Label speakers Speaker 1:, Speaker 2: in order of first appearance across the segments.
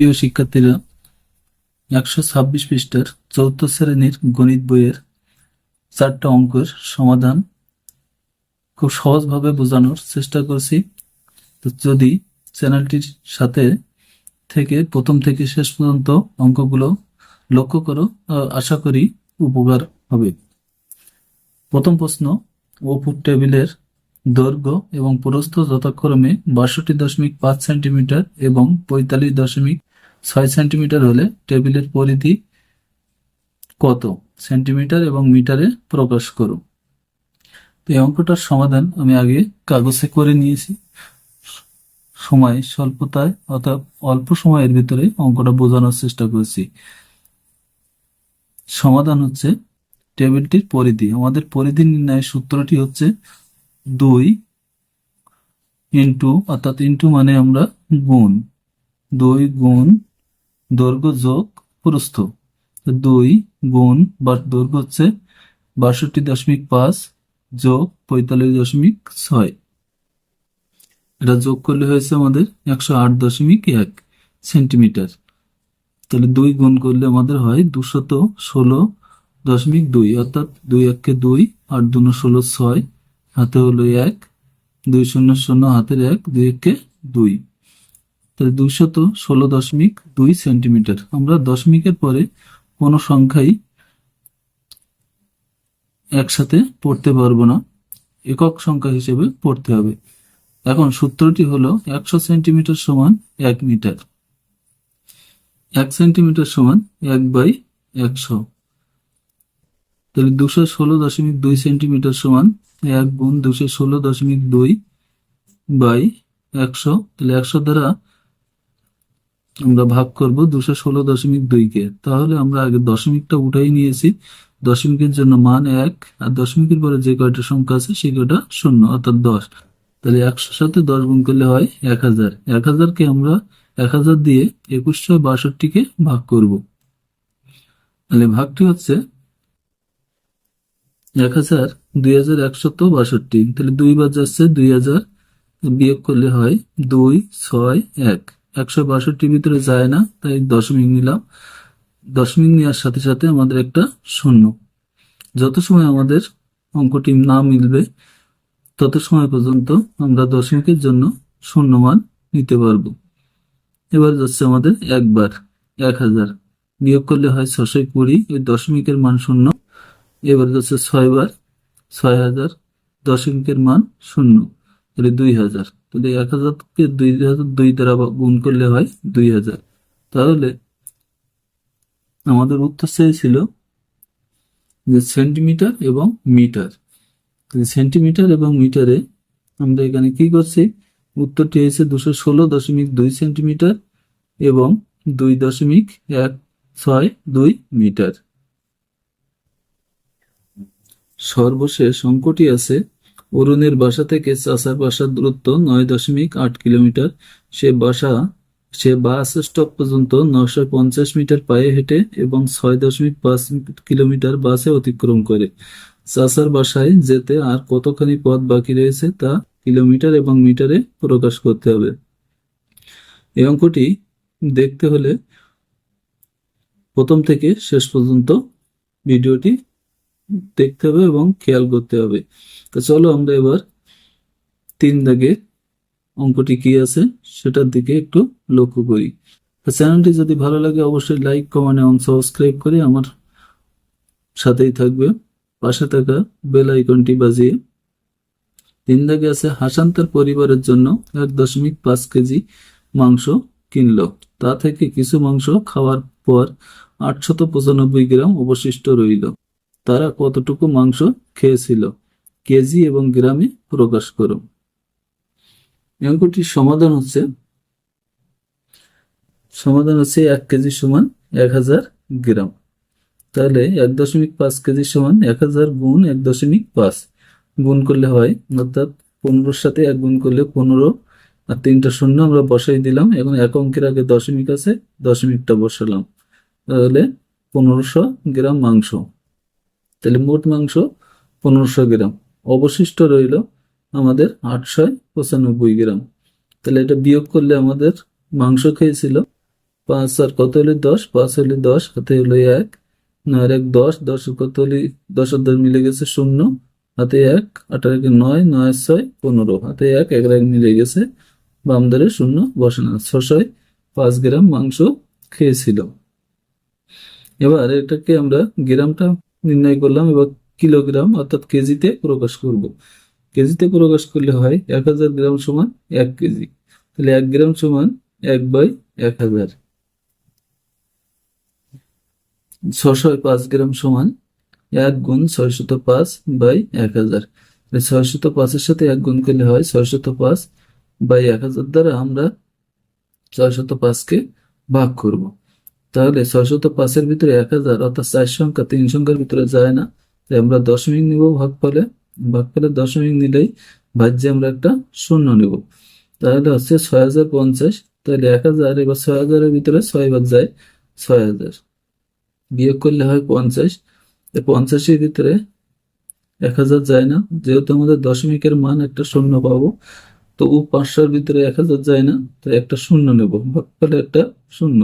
Speaker 1: প্রিয় শিক্ষার্থীরা একশো ছাব্বিশ পৃষ্ঠার চৌদ্দ শ্রেণির গণিত বইয়ের চারটা অঙ্কের সমাধান খুব সহজভাবে বোঝানোর চেষ্টা করছি। তো যদি চ্যানেলটির সাথে থেকে প্রথম থেকে শেষ পর্যন্ত অঙ্কগুলো লক্ষ্য করো আশা করি উপকার হবে। প্রথম প্রশ্ন ওপুর টেবিলের দৈর্ঘ্য এবং প্রস্থ যথাক্রমে বাষট্টি দশমিক পাঁচ সেন্টিমিটার এবং পঁয়তাল্লিশ দশমিক ছয় সেন্টিমিটার হলে টেবিলের পরিধি কত? সেন্টিমিটার এবং মিটারে প্রকাশ করো। তো এই অঙ্কটার সমাধান আমি আগে কাগজে করে নিয়েছি। সময় স্বল্পতায় অর্থাৎ অল্প সময়ের ভিতরে অঙ্কটা বোঝানোর চেষ্টা করেছি। সমাধান হচ্ছে টেবিলটির পরিধি। আমাদের পরিধি নির্ণয়ের সূত্রটি হচ্ছে দুই ইন্টু, অর্থাৎ ইন্টু মানে আমরা গুণ। দুই গুণ দৈর্ঘ্য যোগ প্রস্থ। দুই গুণ বা দৈর্ঘ্য হচ্ছে বাষট্টি দশমিক পাঁচ যোগ পঁয়তাল্লিশ দশমিক ছয়। এটা যোগ করলে হয়েছে আমাদের একশো আট দশমিক এক সেন্টিমিটার। তাহলে দুই গুণ করলে আমাদের হয় দুশত ষোলো দশমিক দুই, অর্থাৎ দুই এককে দুই আট দুনো ষোলো ছয়, হাতে হলো এক, দুই শূন্য শূন্য হাতের এক, দুই একে দুই। তাহলে দুইশত ষোলো দশমিক দুই সেন্টিমিটার। আমরা দশমিকের পরে কোনো সংখ্যাই একসাথে পড়তে পারব না। একক সংখ্যা হিসেবে পড়তে হবে। এখন সূত্রটি হলো একশো সেন্টিমিটার সমান এক মিটার। এক সেন্টিমিটার সমান এক বাই একশো। তাহলে দুশো ষোলো দশমিক দুই সেন্টিমিটার সমান এক গুণ দুশো ষোলো দশমিক দুই বাই একশো। তাহলে একশো দ্বারা আমরা ভাগ করব দুশো ষোলো দশমিক দুইকে। তাহলে আমরা আগে দশমিকটা উঠাই নিয়েছি। দশমিকের জন্য মান এক আর দশমিকের পরে যে কয়টা সংখ্যা আছে সে কয়টা শূন্য, অর্থাৎ দশ। তাহলে একশোর সাথে দশ গুণ করলে হয় এক হাজার। এক হাজারকে আমরা এক হাজার দিয়ে একুশশো বাষট্টিকে ভাগ করব। তাহলে ভাগটি হচ্ছে এক হাজার দুই হাজার একশত বাষট্টি। তাহলে দুই বার যাচ্ছে দুই হাজার, বিয়োগ করলে হয় দুই, ছয়, এক। একশো বাষট্টির ভিতরে যায় না, তাই দশমিক নিলাম। দশমিক নেওয়ার সাথে সাথে আমাদের একটা শূন্য। যত সময় আমাদের অঙ্কটি না মিলবে, তত সময় পর্যন্ত আমরা দশমিকের জন্য শূন্য মান নিতে পারব। এবার যাচ্ছে আমাদের একবার, এক হাজার। বিয়োগ করলে হয় ছশো কুড়ি ওই দশমিকের মান শূন্য। এবার যাচ্ছে ছয়বার, ছয় হাজার, দশমিকের মান শূন্য, তাহলে দুই হাজার। তাহলে এক হাজারকে দুই হাজার দুই দ্বারা গুণ করলে হয় দুই হাজার। তাহলে আমাদের উত্তর চেয়েছিল যে সেন্টিমিটার এবং মিটার। সেন্টিমিটার এবং মিটারে আমরা এখানে কি করছি? উত্তরটি হয়েছে দুশো ষোলো দশমিক দুই সেন্টিমিটার এবং দুই দশমিক এক ছয় দুই মিটার। সর্বশেষ অঙ্কটি আছে অরুণের বাসা থেকে চাষার বাসার দূরত্ব নয় দশমিক আট কিলোমিটার। সে বাসা, সে বাস স্টপ পর্যন্ত নশো পঞ্চাশ মিটার পায়ে হেঁটে এবং ছয় দশমিক পাঁচ কিলোমিটার বাসে অতিক্রম করে। চাষার বাসায় যেতে আর কতখানি পথ বাকি রয়েছে তা কিলোমিটার এবং মিটারে প্রকাশ করতে হবে। এই অঙ্কটি দেখতে হলে প্রথম থেকে শেষ পর্যন্ত ভিডিওটি দেখতে হবে এবং খেয়াল করতে হবে। তো চলো আমরা এবার তিন দাগে অঙ্কটি কি আছে সেটার দিকে একটু লক্ষ্য করি। চ্যানেলটি যদি ভালো লাগে অবশ্যই লাইক, কমেন্ট এবং সাবস্ক্রাইব করে আমার সাথেই থাকবে। পাশে থাকা বেল আইকনটি বাজিয়ে তিন দাগে আছে হাসান তার পরিবারের জন্য এক দশমিক পাঁচ কেজি মাংস কিনলো। তা থেকে কিছু মাংস খাওয়ার পর আটশত পঁচানব্বই গ্রাম অবশিষ্ট রইল। তারা কতটুকু মাংস খেয়েছিল? কেজি এবং গ্রামে প্রকাশ করো। অঙ্কটির সমাধান হচ্ছে সমাধান হচ্ছে এক কেজি সমান এক হাজার গ্রাম। তাহলে এক দশমিক পাঁচ কেজি সমান এক হাজার গুণ এক দশমিক পাঁচ। গুণ করলে হয়, অর্থাৎ পনেরোর সাথে এক গুণ করলে পনেরো আর তিনটা শূন্য আমরা বসাই দিলাম এখন এক অঙ্কের আগে দশমিক আছে, দশমিকটা বসালাম। তাহলে পনেরোশো গ্রাম মাংস। তাহলে মোট মাংস পনেরোশো গ্রাম। অবশিষ্ট রইল আমাদের আটশো পঁচানব্বই গ্রাম। তাহলে এটা বিয়োগ করলে আমাদের মাংস খেয়েছিল পাঁচ আর কত হলে দশ? পাঁচ হলে দশ, হাতে হলো এক। নয় এক দশ দশ কত হলে? দশ আর মিলে গেছে শূন্য। হাতে এক আঠারো এক নয় নয় ছয়, পনেরো। হাতে এক এক এক মিলে গেছে বাম ধারে শূন্য, বসে না। ছশয় পাঁচ গ্রাম মাংস খেয়েছিল। এবার এটাকে আমরা গ্রামটা নির্ণয় করলাম এবার কিলোগ্রাম অর্থাৎ কেজিতে প্রকাশ করব। কেজিতে প্রকাশ করলে হয় এক হাজার গ্রাম সমান এক কেজি। তাহলে এক গ্রাম সমান এক বাই এক হাজার। ছশো পাঁচ গ্রাম সমান এক গুণ ছয়শত পাঁচ বাই এক হাজার। ছয়শত পাঁচের সাথে এক গুণ করলে হয় ছয়শত পাঁচ বাই এক হাজার দ্বারা আমরা ছয়শত পাঁচকে ভাগ করব। তাহলে ছয়শত পাঁচের ভিতরে এক হাজার, অর্থাৎ চার সংখ্যা তিন সংখ্যার ভিতরে যায় না। তাই আমরা দশমিক নিব ভাগ ফলে ভাগ ফলে দশমিক নিলেই ভাজ্যে আমরা একটা শূন্য নেব। তাহলে হচ্ছে ছয় হাজার পঞ্চাশ। তাহলে এক হাজার, এবার ছয় হাজারের ভিতরে ছয় বার যায় ছয় হাজার বিয়োগ করলে হয় পঞ্চাশ। পঞ্চাশের ভিতরে এক হাজার যায় না। যেহেতু আমাদের দশমিকের মান একটা শূন্য পাবো তবু পাঁচশোর ভিতরে এক হাজার যায় না। তাই একটা শূন্য নেব। ভাগ ফলে একটা শূন্য।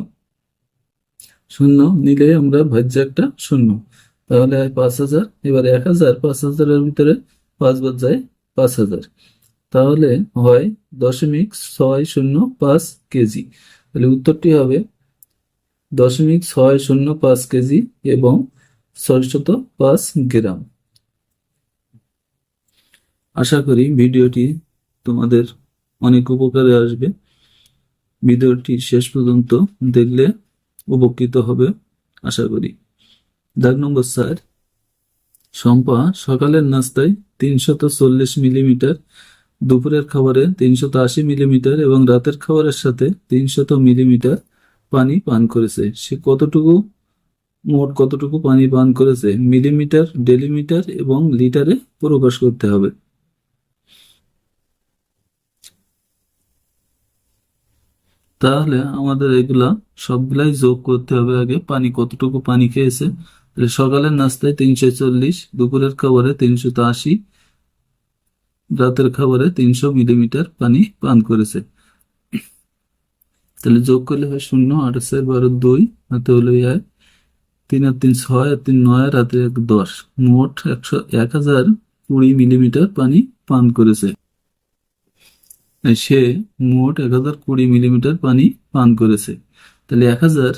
Speaker 1: শূন্য নিলে আমরা ভাজ্য একটা শূন্য। তাহলে হয় পাঁচ হাজার, এবার এক হাজার, পাঁচ হাজারের ভিতরে পাঁচ পাঁচবার যায় পাঁচ হাজার। তাহলে হয় দশমিক ছয় শূন্য পাঁচ কেজি। তাহলে উত্তরটি হবে দশমিক ছয় শূন্য পাঁচ কেজি এবং ছয়শত পাঁচ গ্রাম। আশা করি ভিডিওটি তোমাদের অনেক উপকারে আসবে। ভিডিওটি শেষ পর্যন্ত দেখলে উপকৃত হবে, আশা করি। দাগ নম্বর স্যার শম্পা সকালের নাস্তায় তিনশত চল্লিশ মিলিমিটার, দুপুরের খাবারে তিনশত আশি মিলিমিটার এবং রাতের খাবারের সাথে তিনশত মিলিমিটার পানি পান করেছে। সে কতটুকু, মোট কতটুকু পানি পান করেছে? মিলিমিটার, ডেলিমিটার এবং লিটারে প্রকাশ করতে হবে। তাহলে আমাদের এগুলা সবগুলাই যোগ করতে হবে আগে। পানি কতটুকু পানি খেয়েছে? তাহলে সকালের নাস্তায় তিনশো চল্লিশ, দুপুরের খাবারে তিনশো আশি, রাতের খাবারে তিনশো মিলিমিটার পানি পান করেছে। তাহলে যোগ করলে হয় শূন্য আঠাশ বারো দুই, হাতে হলো এক, তিন আর তিন ছয় আর তিন নয়, রাতে এক দশ। মোট একশো এক হাজার কুড়ি মিলিমিটার পানি পান করেছে। সে মোট এক হাজার কুড়ি মিলিমিটার পানি পান করেছে। তাহলে এক হাজার,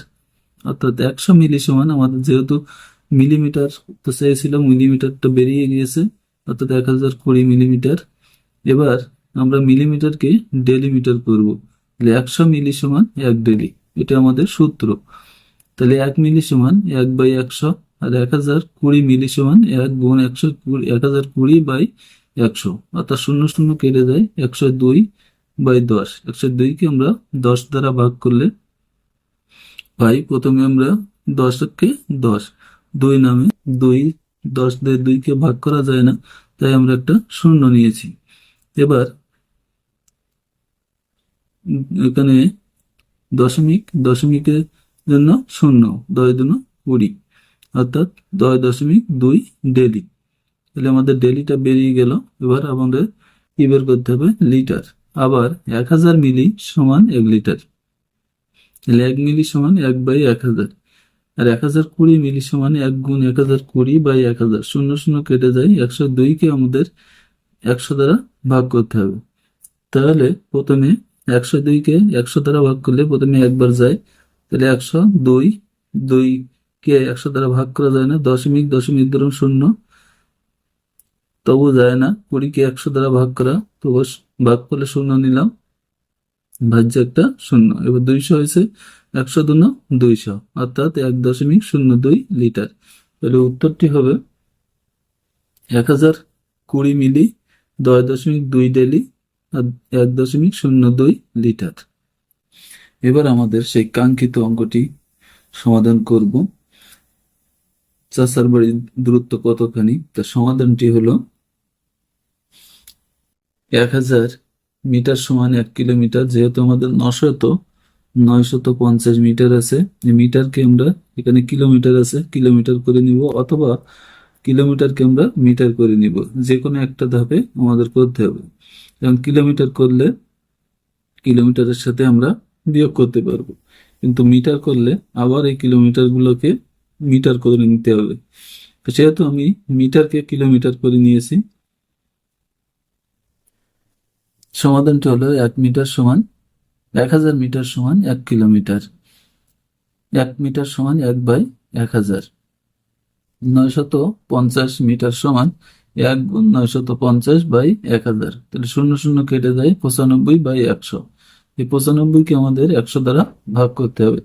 Speaker 1: অর্থাৎ একশো মিলি সমান আমাদের যেহেতু মিলিমিটার, তো চেয়েছিল মিলিমিটারটা বেরিয়ে গিয়েছে, অর্থাৎ এক হাজার কুড়ি মিলিমিটার। এবার আমরা মিলিমিটারকে ডেলিমিটার করব। তাহলে একশো মিলি সমান এক ডেলি, এটা আমাদের সূত্র। তাহলে এক মিলি সমান এক বাই একশো আর এক হাজার কুড়ি মিলি সমান এক গুণ একশো কুড়ি, এক হাজার কুড়ি বাই একশো। অর্থাৎ শূন্য শূন্য কেটে যায় একশো দুই বাই দশ। একশো দুইকে আমরা দশ দ্বারা ভাগ করলে পাই। প্রথমে আমরা দশকে দশ। দুই নামে দুই। দশ দিয়ে দুইকে ভাগ করা যায় না, তাই আমরা একটা শূন্য নিয়েছি। এবার এখানে দশমিক, দশমিকের জন্য শূন্য, দশ দুন কুড়ি। অর্থাৎ দশ দশমিক দুই ডেলি। তাহলে আমাদের ডেলিটা বেরিয়ে গেল। এবার আমাদের কি বের করতে হবে? লিটার আবার এক হাজার মিলি সমান এক লিটার তাহলে এক মিলি সমান এক বাই এক হাজার। আর এক হাজার কুড়ি মিলি সমান এক গুণ এক হাজার কুড়ি বাই এক হাজার। শূন্য শূন্য কেটে যায় একশো দুইকে আমাদের একশো দ্বারা ভাগ করতে হবে। তাহলে প্রথমে একশো দুইকে একশো দ্বারা ভাগ করলে প্রথমে একবার যায়। তাহলে একশো দুই দুইকে একশো দ্বারা ভাগ করা যায় না। দশমিক দশমিক ধরুন শূন্য। তবু যায় না কুড়িকে একশো দ্বারা ভাগ করা তবু ভাগ করলে শূন্য নিলাম। ভাজ্য একটা শূন্য, এবার দুইশো হয়েছে, একশো দুন দুইশো, অর্থাৎ এক দশমিক শূন্য দুই লিটার। তাহলে উত্তরটি হবে এক হাজার কুড়ি মিলি দশ দশমিক দুই ডেলি, আর এক দশমিক শূন্য দুই লিটার। এবার আমাদের সেই কাঙ্ক্ষিত অঙ্কটি সমাধান করব। চাষার বাড়ির দূরত্ব কতখানি? তার সমাধানটি হলো এক হাজার মিটার সমান এক কিলোমিটার, যেহেতু আমাদের নশত, নয়শত পঞ্চাশ মিটার আছে। মিটারকে আমরা এখানে কিলোমিটার আছে, কিলোমিটার করে নিব অথবা কিলোমিটারকে আমরা মিটার করে নিব। যে কোনো একটা ধাপে আমাদের করতে হবে। এবং কিলোমিটার করলে কিলোমিটারের সাথে আমরা বিয়োগ করতে পারব। কিন্তু মিটার করলে আবার এই কিলোমিটারগুলোকে মিটার করে নিতে হবে। সেহেতু আমি মিটারকে কিলোমিটার করে নিয়েছি। সমাধানটি হলো এক মিটার সমান এক হাজার মিটার সমান এক কিলোমিটার। এক মিটার সমান এক বাই এক হাজার। নয়শত পঞ্চাশ মিটার সমান এক গুণ নয়শত পঞ্চাশ বাই এক হাজার। তাহলে শূন্য শূন্য কেটে যায় পঁচানব্বই বাই একশো। এই পঁচানব্বইকে আমাদের একশো দ্বারা ভাগ করতে হবে।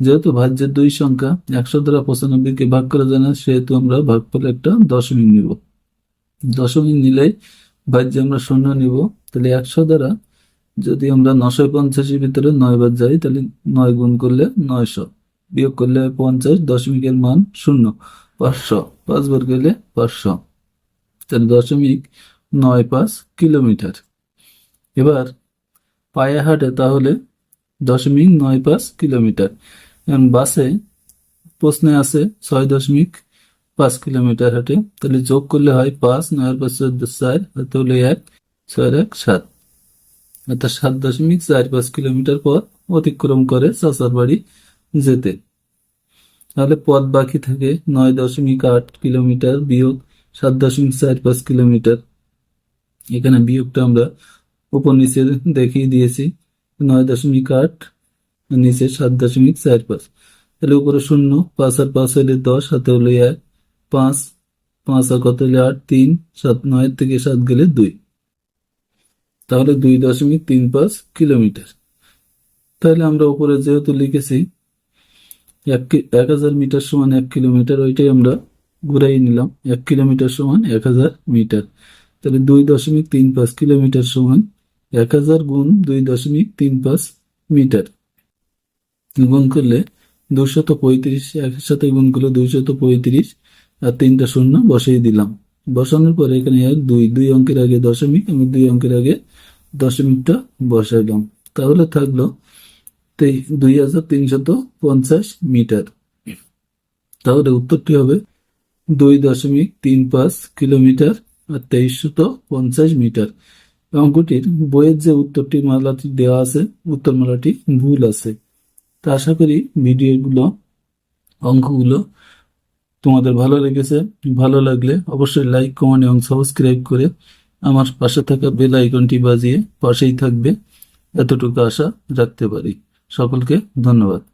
Speaker 1: যেহেতু ভাজ্যের দুই সংখ্যা, একশো দ্বারা পঁচানব্বইকে ভাগ করা যায় না, সেহেতু আমরা ভাগ করে একটা দশমিক নিব। দশমিক নিলেই ভাজ্যে আমরা শূন্য নিব, তাহলে একশো দ্বারা যদি আমরা নশো পঞ্চাশের ভিতরে নয় বার যাই, তাহলে নয় গুণ করলে নয়শো। বিয়োগ করলে পঞ্চাশ, দশমিকের মান শূন্য, পাঁচশো। পাঁচবার গেলে পাঁচশো। তাহলে দশমিক নয় পাঁচ কিলোমিটার। এবার পায়ে হাঁটে তাহলে দশমিক নয় পাঁচ কিলোমিটার। এবং বাসে প্রশ্নে আছে ছয় দশমিক পাঁচ কিলোমিটার হাঁটে। তাহলে যোগ করলে হয় পাঁচ, নয় পাঁচ চোদ্দ চার হাতে হলে এক, ছয় এক, সাত। অর্থাৎ সাত দশমিক চার পাঁচ কিলোমিটার পথ অতিক্রম করে চাচার বাড়ি যেতে। তাহলে পথ বাকি থাকে নয় দশমিক আট কিলোমিটার বিয়োগ সাত দশমিক চার পাঁচ কিলোমিটার। এখানে বিয়োগটা আমরা উপর নিচে দেখিয়ে দিয়েছি, নয় দশমিক আট, নিচে সাত দশমিক চার পাঁচ। তাহলে উপরে শূন্য, পাঁচ আর পাঁচ হলে দশ হাতে হলে এক পাঁচ পাঁচ আর কত হলে আট? তিন, সাত, নয়ের থেকে সাত গেলে দুই। তাহলে দুই দশমিক তিন পাঁচ কিলোমিটার। তাহলে আমরা উপরে যেহেতু লিখেছি, এক এক হাজার মিটার সমান এক কিলোমিটার, ওইটাই আমরা ঘুরাই নিলাম। এক কিলোমিটার সমান এক হাজার মিটার। তাহলে দুই দশমিক তিন পাঁচ কিলোমিটার সমান এক হাজার গুণ দুই দশমিক তিন পাঁচ মিটার। গুণ করলে দুশত পঁয়ত্রিশ একের সাথে গুণ করলে দুইশত পঁয়ত্রিশ আর তিনটা শূন্য বসিয়ে দিলাম। বসানোর পরে এখানে দুই দুই অঙ্কের আগে দশমিক আমি দুই অঙ্কের আগে দশমিকটা বসাইলাম। তাহলে থাকল দুই হাজার তিনশত পঞ্চাশ মিটার। তাহলে উত্তরটি হবে দুই দশমিক তিন পাঁচ কিলোমিটার আর তেইশশত পঞ্চাশ মিটার। অঙ্কটির বইয়ের যে উত্তরটি মালাটি দেওয়া আছে, উত্তর উত্তরমালাটি ভুল আছে। তা আশা করি ভিডিওগুলো, অঙ্কগুলো তোমাদের ভালো লেগেছে, ভালো লাগলে অবশ্যই লাইক কমেন্ট এবং সাবস্ক্রাইব করে আমার পাশে থাকা বেল আইকনটি বাজিয়ে পাশেই থাকবে। এতটুকু আশা রাখতে পারি। সকলকে ধন্যবাদ।